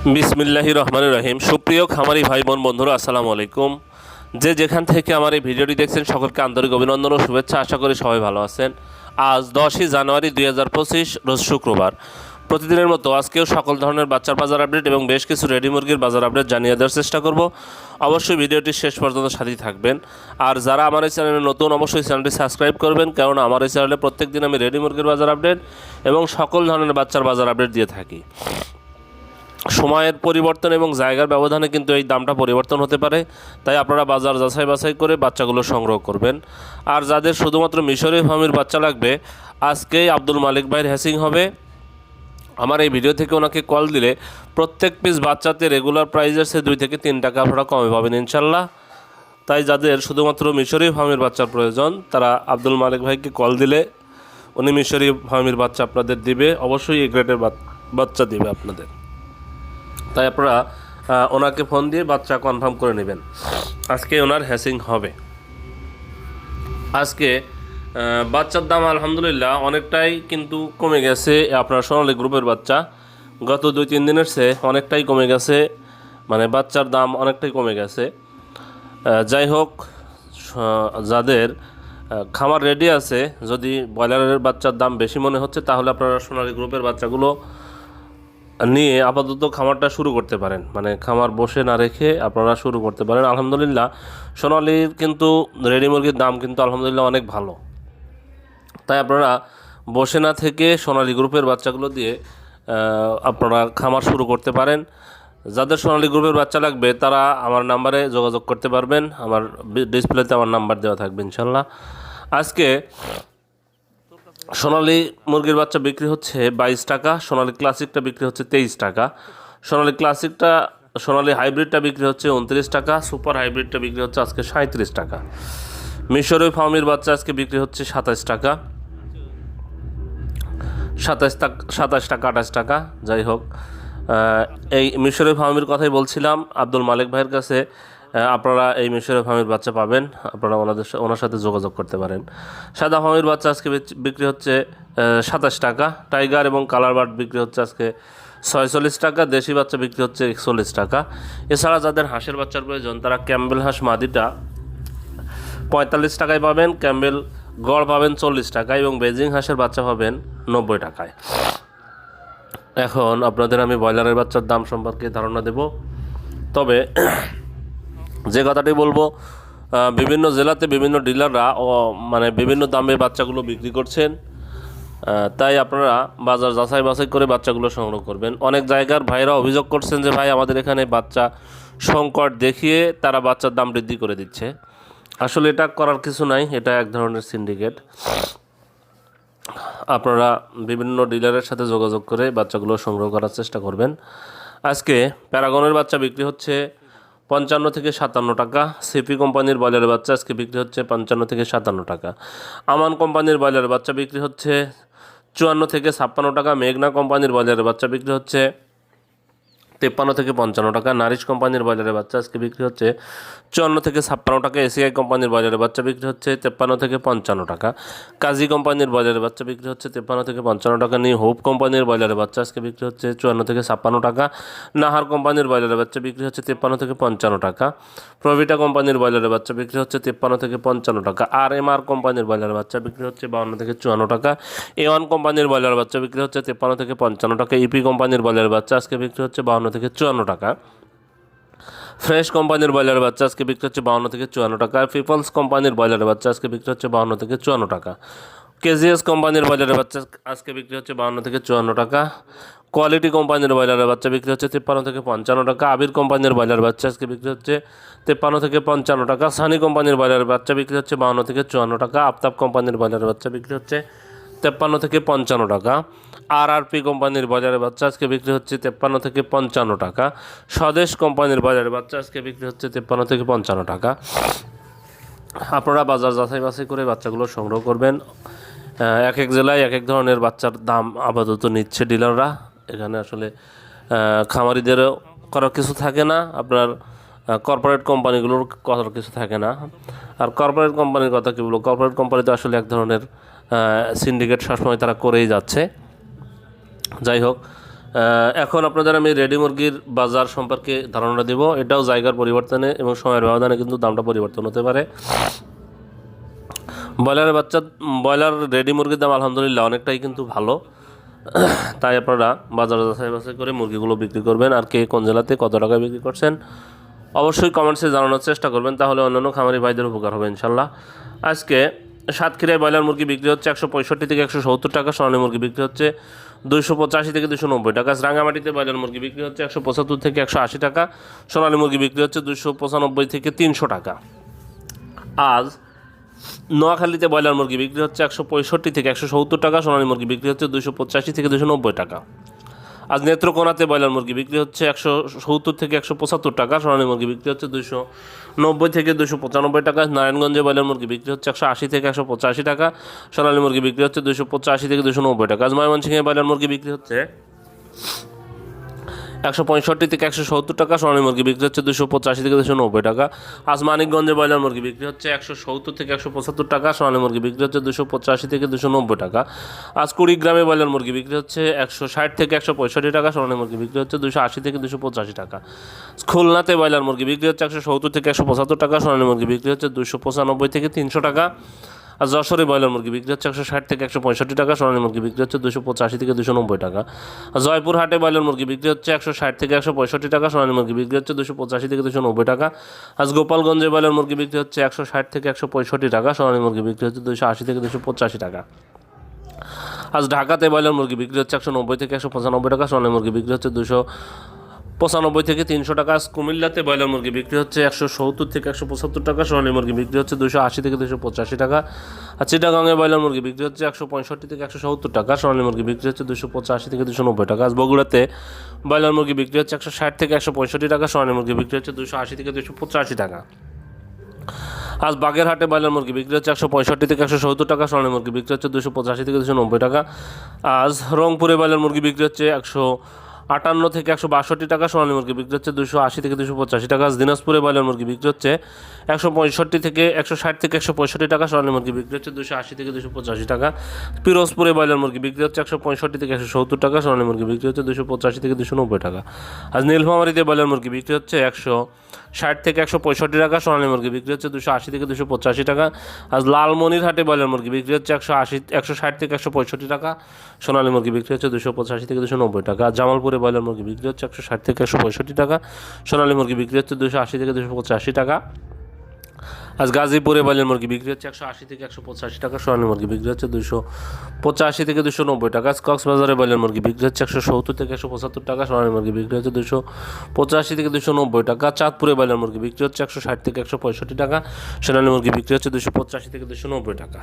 বিসমিল্লাহি রহমান রহিম। সুপ্রিয় খামারি ভাই বোন বন্ধুরা, আসসালামু আলাইকুম। যে যেখান থেকে আমার এই ভিডিওটি দেখছেন, সকলকে আন্তরিক অভিনন্দন ও শুভেচ্ছা। আশা করি সবাই ভালো আছেন। আজ দশই জানুয়ারি দুই হাজার পঁচিশ, রোজ শুক্রবার। প্রতিদিনের মতো আজকেও সকল ধরনের বাচ্চার বাজার আপডেট এবং বেশ কিছু রেডি মুরগির বাজার আপডেট জানিয়ে দেওয়ার চেষ্টা করব। অবশ্যই ভিডিওটি শেষ পর্যন্ত সাথেই থাকবেন। আর যারা আমার এই চ্যানেলে নতুন, অবশ্যই চ্যানেলটি সাবস্ক্রাইব করবেন কারণ আমার এই চ্যানেলে প্রত্যেক দিন আমি রেডি মুরগির বাজার আপডেট এবং সকল ধরনের বাচ্চার বাজার আপডেট দিয়ে থাকি। সময়ের পরিবর্তন এবং জায়গার ব্যবধানে কিন্তু এই দামটা পরিবর্তন হতে পারে। তাই আপনারা বাজার যাচাই বাছাই করে বাচ্চাগুলো সংগ্রহ করবেন। আর যাদের শুধুমাত্র মিশরি ফার্মির বাচ্চা লাগবে, আজকেই আব্দুল মালিক ভাইয়ের হ্যাসিং হবে। আমার এই ভিডিও থেকে ওনাকে কল দিলে প্রত্যেক পিস বাচ্চাতে রেগুলার প্রাইজের সে দুই থেকে তিন টাকা আপনারা কমে পাবেন ইনশাল্লাহ। তাই যাদের শুধুমাত্র মিশরি ফার্মের বাচ্চার প্রয়োজন, তারা আব্দুল মালিক ভাইকে কল দিলে উনি মিশরি ফার্মের বাচ্চা আপনাদের দিবে। অবশ্যই এই গ্রেডের বাচ্চা দিবে আপনাদের। তাই আপনারা ওনাকে ফোন দিয়ে বাচ্চা কনফার্ম করে নেবেন। আজকে ওনার হ্যাসিং হবে। আজকে বাচ্চার দাম আলহামদুলিল্লাহ অনেকটাই কিন্তু কমে গেছে। আপনার সোনালী গ্রুপের বাচ্চা। গত দুই, তিন দিনের চেয়ে অনেকটাই কমে গেছে। মানে বাচ্চার দাম অনেকটাই কমে গেছে। যাই হোক যাদের খামার রেডি আছে, যদি ব্রয়লারের বাচ্চার দাম বেশি মনে হচ্ছে, তাহলে আপনারা সোনালী গ্রুপের বাচ্চাগুলো নিয়ে আপাতত খামারটা শুরু করতে পারেন। মানে খামার বসে না রেখে আপনারা শুরু করতে পারেন। আলহামদুলিল্লাহ, সোনালির কিন্তু রেডি মুরগির দাম কিন্তু আলহামদুলিল্লাহ অনেক ভালো। তাই আপনারা বসে না থেকে সোনালি গ্রুপের বাচ্চাগুলো দিয়ে আপনারা খামার শুরু করতে পারেন। যাদের সোনালি গ্রুপের বাচ্চা লাগবে, তারা আমার নাম্বারে যোগাযোগ করতে পারবেন। আমার ডিসপ্লেতে আমার নাম্বার দেওয়া থাকবে ইনশাল্লাহ। আজকে সোনালি মুরগির বাচ্চা বিক্রি হচ্ছে বাইশ টাকা, সোনালি ক্লাসিকটা বিক্রি হচ্ছে তেইশ টাকা। সোনালি ক্লাসিকটা, সোনালি হাইব্রিডটা বিক্রি হচ্ছে উনত্রিশ টাকা, সুপার হাইব্রিডটা বিক্রি হচ্ছে আজকে সাঁত্রিশ টাকা। মিশরি ফার্মির বাচ্চা আজকে বিক্রি হচ্ছে সাতাশ টাকা। সাতাশ টাকা সাতাশ টাকা, আঠাশ টাকা, যাই হোক। এই মিশরের ফার্মের কথাই বলছিলাম, আব্দুল মালিক ভাইয়ের কাছে। আপনারা এই মিশরের ফার্মের বাচ্চা পাবেন। আপনারা ওনাদের ওনার সাথে যোগাযোগ করতে পারেন। সাদা ফার্মের বাচ্চা আজকে বিক্রি হচ্ছে সাতাশ টাকা। টাইগার এবং কালার বার্ড বিক্রি হচ্ছে আজকে ছয়চল্লিশ টাকা। দেশি বাচ্চা বিক্রি হচ্ছে একচল্লিশ টাকা। এছাড়া যাদের হাঁসের বাচ্চার প্রয়োজন, তারা ক্যাম্বেল হাঁস মাদিটা পঁয়তাল্লিশ টাকায় পাবেন, ক্যাম্বেল গড় পাবেন চল্লিশ টাকায় এবং বেজিং হাঁসের বাচ্চা পাবেন নব্বই টাকায়। এখন আপনাদের আমি ব্রয়লারের বাচ্চার দাম সম্পর্কে ধারণা দেব। তবে যে কথাটি বলব বিভিন্ন জেলাতে বিভিন্ন ডিলাররা মানে বিভিন্ন দামে বাচ্চাগুলো বিক্রি করছেন তাই আপনারা বাজার যাচাই বাছাই করে বাচ্চাগুলো সংগ্রহ করবেন। অনেক জায়গার ভাইরা অভিযোগ করছেন যে, ভাই, আমাদের এখানে বাচ্চা সংকট দেখিয়ে তারা বাচ্চার দাম বৃদ্ধি করে দিচ্ছে। আসলে এটা করার কিছু নাই, এটা এক ধরনের সিন্ডিকেট। আপনারা বিভিন্ন ডিলারের সাথে যোগাযোগ করে বাচ্চাগুলো সংগ্রহ করার চেষ্টা করবেন। আজকে প্যারাগনের বাচ্চা বিক্রি হচ্ছে পঞ্চান্ন থেকে সাতান্ন টাকা। সিপি কোম্পানির ব্রয়লার বাচ্চা আজকে বিক্রি হচ্ছে পঞ্চান্ন থেকে সাতান্ন টাকা। আমান কোম্পানির ব্রয়লার বাচ্চা বিক্রি হচ্ছে চুয়ান্ন থেকে ছাপ্পান্ন টাকা। মেঘনা কোম্পানির ব্রয়লার বাচ্চা বিক্রি হচ্ছে তেপ্পান্ন থেকে পঞ্চান্ন টাকা। নারিশ কোম্পানির বাজারে বাচ্চা আজকে বিক্রি হচ্ছে চুয়ান্ন থেকে ছাপ্পান্ন টাকা। এসিআই কোম্পানির বাজারে বাচ্চা বিক্রি হচ্ছে তেপ্পান্ন থেকে পঞ্চান্ন টাকা। কাজী কোম্পানির বাজারে বাচ্চা বিক্রি হচ্ছে তেপ্পান্ন থেকে পঞ্চান্ন টাকা। নিউ হোপ কোম্পানির বাজারে বাচ্চা আজকে বিক্রি হচ্ছে চুয়ান্ন থেকে ছাপ্পান্ন টাকা। নাহার কোম্পানির বাজারে বাচ্চা বিক্রি হচ্ছে তেপ্পান্ন থেকে পঞ্চান্ন টাকা। প্রভিটা কোম্পানির বাজারে বাচ্চা বিক্রি হচ্ছে তেপ্পান্ন থেকে পঞ্চান্ন টাকা। আর এম আর কোম্পানির বাজারে বাচ্চা বিক্রি হচ্ছে বাউন্ন থেকে চুয়ান্ন টাকা। এ ওয়ান কোম্পানির বাজার বাচ্চা বিক্রি হচ্ছে তেপ্পান্ন থেকে পঞ্চান্ন টাকা। ইপি কোম্পানির বাজার বাচ্চা আজকে বিক্রি হচ্ছে বাউন্ন থেকে চুয়ান্ন টাকা। ফ্রেশ কোম্পানির ব্রয়লার বাচ্চা আজকে বিক্রি হচ্ছে বাউন্ন থেকে চুয়ান্ন টাকা। পিপলস কোম্পানির ব্রয়লার বাচ্চা আজকে বিক্রি হচ্ছে বাউন্ন থেকে চুয়ান্ন টাকা। কেজিএস কোম্পানির ব্রয়লারের বাচ্চা আজকে বিক্রি হচ্ছে বাউন্ন থেকে চুয়ান্ন টাকা। কোয়ালিটি কোম্পানির ব্রয়লারের বাচ্চা বিক্রি হচ্ছে তিপ্পান্ন থেকে পঞ্চান্ন টাকা। আবির কোম্পানির ব্রয়লার বাচ্চা আজকে বিক্রি হচ্ছে তিপ্পান্ন থেকে পঞ্চান্ন টাকা। সানি কোম্পানির ব্রয়লার বাচ্চা বিক্রি হচ্ছে বাউন্ন থেকে চুয়ান্ন টাকা। আফতাব কোম্পানির ব্রয়লার বাচ্চা বিক্রি হচ্ছে তেপ্পান্ন থেকে পঞ্চান্ন টাকা। আর আর পি কোম্পানির বাজারে বাচ্চা আজকে বিক্রি হচ্ছে তেপ্পান্ন থেকে পঞ্চান্ন টাকা। স্বদেশ কোম্পানির বাজারে বাচ্চা আজকে বিক্রি হচ্ছে তেপ্পান্ন থেকে পঞ্চান্ন টাকা। আপনারা বাজার যাচাই বাছাই করে বাচ্চাগুলো সংগ্রহ করবেন। এক এক জেলায় এক এক ধরনের বাচ্চার দাম আপাতত নিচ্ছে ডিলাররা। এখানে আসলে খামারিদেরও করার কিছু থাকে না। আপনার কর্পোরেট কোম্পানিগুলোর করার কিছু থাকে না। আর কর্পোরেট কোম্পানির কথা কী বলব? কর্পোরেট কোম্পানি তো আসলে এক ধরনের সিন্ডিকেট সবসময় তারা করেই যাচ্ছে। যাই হোক এখন আপনাদের আমি রেডি মুরগির বাজার সম্পর্কে ধারণা দেব। এটাও জায়গার পরিবর্তনে এবং সময়ের ব্যবধানে কিন্তু দামটা পরিবর্তন হতে পারে। ব্রয়লারের বাচ্চা, ব্রয়লার রেডি মুরগির দাম আলহামদুলিল্লাহ অনেকটাই কিন্তু ভালো। তাই আপনারা বাজারে যাচাই বাছাই করে মুরগিগুলো বিক্রি করবেন আর কে কোন জেলাতে কত টাকায় বিক্রি করছেন অবশ্যই কমেন্টসে জানানোর চেষ্টা করবেন, তাহলে অন্যান্য খামারি ভাইদের উপকার হবে ইনশাল্লাহ। আজকে সাতক্ষীরায় ব্রয়লার মুরগি বিক্রি হচ্ছে একশো পঁয়ষট্টি থেকে একশো সত্তর টাকা, সোনালী মুরগি বিক্রি হচ্ছে দুইশো পঁচাশি থেকে দুশো নব্বই টাকা। রাঙামাটিতে ব্রয়লার মুরগি বিক্রি হচ্ছে একশো পঁচাত্তর থেকে একশো আশি টাকা। সোনালী মুরগি বিক্রি হচ্ছে দুশো পঁচানব্বই থেকে তিনশো টাকা। আজ নোয়াখালীতে ব্রয়লার মুরগি বিক্রি হচ্ছে একশো পঁয়ষট্টি থেকে একশো সত্তর টাকা। সোনালী মুরগি বিক্রি হচ্ছে দুশো পঁচাশি থেকে দুশো নব্বই টাকা। আজ নেত্রকোনাতে ব্রয়লার মুরগি বিক্রি হচ্ছে একশো সত্তর থেকে একশো পঁচাত্তর টাকা, সোনালী মুরগি বিক্রি হচ্ছে দুশো নব্বই থেকে দুশো পঁচানব্বই টাকা, নারায়ণগঞ্জে ব্রয়লার মুরগি বিক্রি হচ্ছে একশো আশি থেকে একশো পঁচাশি টাকা, সোনালী মুরগি বিক্রি হচ্ছে দুশো পঁচাশি থেকে দুশো নব্বই টাকা। আজ ময়মনসিংহে ব্রয়লার মুরগি বিক্রি হচ্ছে একশো পঁয়ষট্টি থেকে একশো সত্তর টাকা, সোনালী মুরগি বিক্রি হচ্ছে দুশো পঁচাশি থেকে দুশো নব্বই টাকা। আজ মানিকগঞ্জে ব্রয়লার মুরগি বিক্রি হচ্ছে একশো সত্তর থেকে একশো পঁচাত্তর টাকা, সোনালী মুরগি বিক্রি হচ্ছে দুশো পঁচাশি থেকে দুশো নব্বই টাকা। আজ কুড়িগ্রামে ব্রয়লার মুরগি বিক্রি হচ্ছে একশো ষাট থেকে একশো পঁয়ষট্টি টাকা, সোনালী মুরগি বিক্রি হচ্ছে দুশো আশি থেকে দুশো পঁচাশি টাকা। খুলনাতে ব্রয়লার মুরগি বিক্রি হচ্ছে একশো সত্তর থেকে একশো পঁচাত্তর টাকা, সোনালী মুরগি বিক্রি হচ্ছে দুশো পঁচানব্বই থেকে তিনশো টাকা। আর যশোরে ব্রয়লার মুরগি বিক্রি হচ্ছে একশো ষাট থেকে একশো পঁয়ষট্টি টাকা, সোনালী মুরগি বিক্রি হচ্ছে দুশো পঁচাশি থেকে দুশো নব্বই টাকা। আর জয়পুর হাটে ব্রয়লার মুরগি বিক্রি হচ্ছে একশো ষাট থেকে একশো পঁয়ষট্টি টাকা, সোনালী মুরগি বিক্রি হচ্ছে দুশো পঁচাশি থেকে দুশো নব্বই টাকা। আজ গোপালগঞ্জে ব্রয়লার মুরগি বিক্রি হচ্ছে একশো ষাট থেকে একশো পঁয়ষট্টি টাকা, সোনালী মুরগি বিক্রি হচ্ছে দুশো আশি থেকে দুশো পঁচাশি টাকা। আজ ঢাকাতে ব্রয়লার মুরগি বিক্রি হচ্ছে একশো নব্বই থেকে একশো পঁচানব্বই টাকা, সোনালী মুরগি বিক্রি হচ্ছে দুশো পঁচানব্বই থেকে তিনশো টাকা কুমিল্লাতে ব্রয়লার মুরগি বিক্রি হচ্ছে একশো সত্তর থেকে একশো পঁচাত্তর টাকা, সোনালী মুরগি বিক্রি হচ্ছে দুশো আশি থেকে দুশো পঁচাশি টাকা, আর চিটাগাঙে ব্রয়লার মুরগি বিক্রি হচ্ছে একশো পঁয়ষট্টি থেকে একশো সত্তর টাকা, সোনালী মুরগি বিক্রি হচ্ছে দুশো পঁচাশি থেকে দুশো নব্বই টাকা। আজ বগুড়াতে ব্রয়লার মুরগি বিক্রি হচ্ছে একশো ষাট থেকে একশো পঁয়ষট্টি টাকা, সোনালী মুরগি বিক্রি হচ্ছে দুশো আশি থেকে দুশো পঁচাশি টাকা। আজ বাগেরহাটে ব্রয়লার মুরগি বিক্রি হচ্ছে একশো পঁয়ষট্টি থেকে একশো সত্তর টাকা, সোনালী মুরগি বিক্রি হচ্ছে দুশো পঁচাশি থেকে দুশো নব্বই টাকা। আজ রংপুরে ব্রয়লার মুরগি বিক্রি হচ্ছে একশো আটান্ন থেকে একশো বাষট্টি টাকা সোনালী মুরগি বিক্রি হচ্ছে দুশো আশি থেকে দুশো পঁচাশি টাকা। দিনাজপুরে ব্রয়লার মুরগি বিক্রি হচ্ছে একশো পঁয়ষট্টি থেকে একশো ষাট থেকে একশো পঁয়ষট্টি টাকা, সোনালী মুরগি বিক্রি হচ্ছে দুশো আশি থেকে দুশো পঁচাশি টাকা। পিরোজপুরে ব্রয়লার মুরগি বিক্রি হচ্ছে একশো পঁয়ষট্টি থেকে একশো সত্তর টাকা, সোনালী মুরগি বিক্রি হচ্ছে দুশো পঁচাশি থেকে দুশো নব্বই টাকা। আজ নীলফামারিতে ব্রয়লার মুরগি বিক্রি হচ্ছে একশো ষাট থেকে একশো পঁয়ষট্টি টাকা, সোনালী মুরগি বিক্রি হচ্ছে দুশো আশি থেকে দুশো পঁচাশি টাকা। আজ লালমনিরহাটে ব্রয়লার মুরগি বিক্রি হচ্ছে একশো আশি, একশো ষাট থেকে একশো পঁয়ষট্টি টাকা, সোনালী মুরগি বিক্রি হচ্ছে দুশো পঁচাশি থেকে দুশো নব্বই টাকা। জামালপুরে ব্রয়লার মুরগি বিক্রি হচ্ছে একশো ষাট থেকে একশো পঁয়ষট্টি টাকা, সোনালী মুরগি বিক্রি হচ্ছে দুশো আশি থেকে দুশো পঁচাশি টাকা। আজ গাজীপুরে ব্রয়লার মুরগি বিক্রি হচ্ছে একশো আশি থেকে একশো পঁচাশি টাকা, সোনালী মুরগি বিক্রি হচ্ছে দুশো পঁচাশি থেকে দুশো নব্বই টাকা। আজ কক্সবাজারে ব্রয়লার মুরগি বিক্রি হচ্ছে একশো সত্তর থেকে একশো পঁচাত্তর টাকা, সোনালী মুরগি বিক্রি হচ্ছে দুশো পঁচাশি থেকে দুশো নব্বই টাকা। চাঁদপুরে ব্রয়লার মুরগি বিক্রি হচ্ছে একশো ষাট থেকে একশো পঁয়ষট্টি টাকা, সোনালী মুরগি বিক্রি হচ্ছে দুশো পঁচাশি থেকে দুশো নব্বই টাকা।